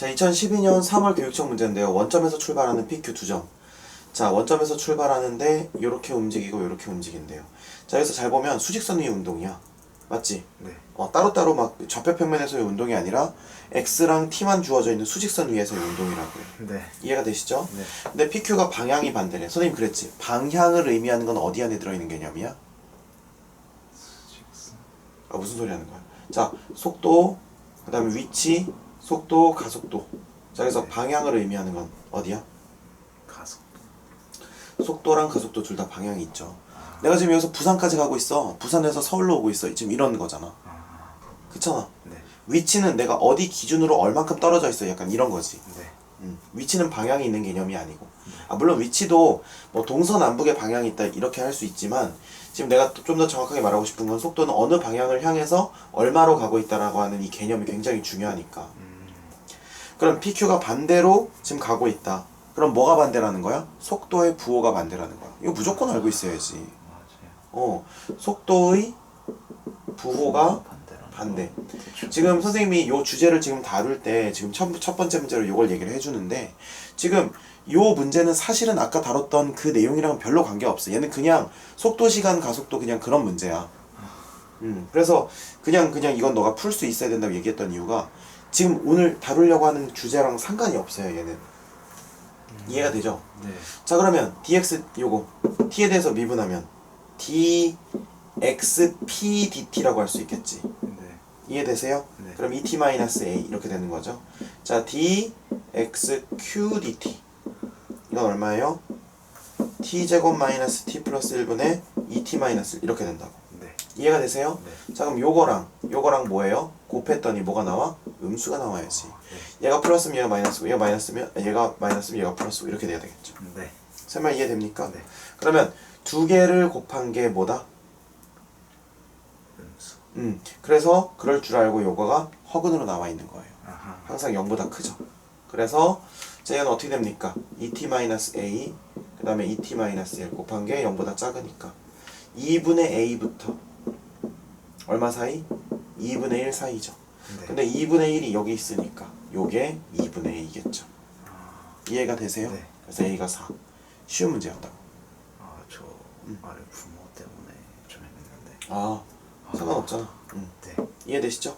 자, 2012년 3월 교육청 문제인데요. 원점에서 출발하는 PQ 두 점. 자, 원점에서 출발하는데 이렇게 움직이고 이렇게 움직인대요. 자, 여기서 잘 보면 수직선 위의 운동이야. 맞지? 네. 어, 따로따로 막 좌표 평면에서의 운동이 아니라 x랑 t만 주어져 있는 수직선 위에서의 운동이라고요. 네. 이해가 되시죠? 네. 근데 PQ가 방향이 반대래. 선생님 그랬지. 방향을 의미하는 건 어디 안에 들어 있는 개념이야? 아 무슨 소리 하는 거야? 자 속도, 그다음에 위치, 속도, 가속도. 자 그래서 방향을 의미하는 건 어디야? 가속. 속도랑 가속도 둘 다 방향이 있죠. 내가 지금 여기서 부산까지 가고 있어. 부산에서 서울로 오고 있어. 지금 이런 거잖아. 그렇잖아. 네. 위치는 내가 어디 기준으로 얼만큼 떨어져 있어. 약간 이런 거지. 네. 음, 위치는 방향이 있는 개념이 아니고 아 물론 위치도 뭐 동서남북의 방향이 있다 이렇게 할 수 있지만 지금 내가 좀 더 정확하게 말하고 싶은 건 속도는 어느 방향을 향해서 얼마로 가고 있다라고 하는 이 개념이 굉장히 중요하니까 그럼 PQ가 반대로 지금 가고 있다 그럼 뭐가 반대라는 거야? 속도의 부호가 반대라는 거야 이거 무조건 알고 있어야지. 어 속도의 부호가. 반대. 지금 선생님이 요 주제를 지금 다룰 때 지금 첫, 첫 번째 문제로 요걸 얘기를 해주는데 지금 요 문제는 사실은 아까 다뤘던 그 내용이랑 별로 관계없어 얘는 그냥 속도 시간 가속도 그냥 그런 문제야 음 그래서 그냥 그냥 이건 너가 풀 수 있어야 된다고 얘기했던 이유가 지금 오늘 다루려고 하는 주제랑 상관이 없어요 얘는 이해가 되죠? 네. 자 그러면 dx 요거 t에 대해서 미분하면 dx p dt라고 할 수 있겠지 네. 이해되세요? 네. 그럼 et 마이너스 a 이렇게 되는 거죠. 자, dx q dt 이건 얼마예요? t 제곱 마이너스 t 플러스 1분의 et 마이너스 1 이렇게 된다고. 네. 이해가 되세요? 네. 자, 그럼 요거랑 요거랑 뭐예요? 곱했더니 뭐가 나와? 음수가 나와야지. 얘가 플러스면 얘가 마이너스고 얘가 마이너스면 아, 얘가 마이너스면 얘가 플러스고 이렇게 돼야 되겠죠. 네. 설마 이해됩니까? 네. 그러면 두 개를 곱한 게 뭐다? 음수. 음, 그래서 그럴 줄 알고 요거가 허근으로 나와 있는 거예요. 아하. 항상 0보다 크죠. 그래서 자 얘는 어떻게 됩니까? et-a 그 다음에 et-1 곱한 게 0보다 작으니까 2분의 a부터 얼마 사이? 2분의 1 사이죠. 네. 근데 2분의 1이 여기 있으니까 요게 2분의 a겠죠. 이해가 되세요? 네. 그래서 a가 4. 쉬운 문제였다고. 아, 저 아래 부모 때문에 좀 했는데. 아 상관없잖아. 음. 네. 이해되시죠?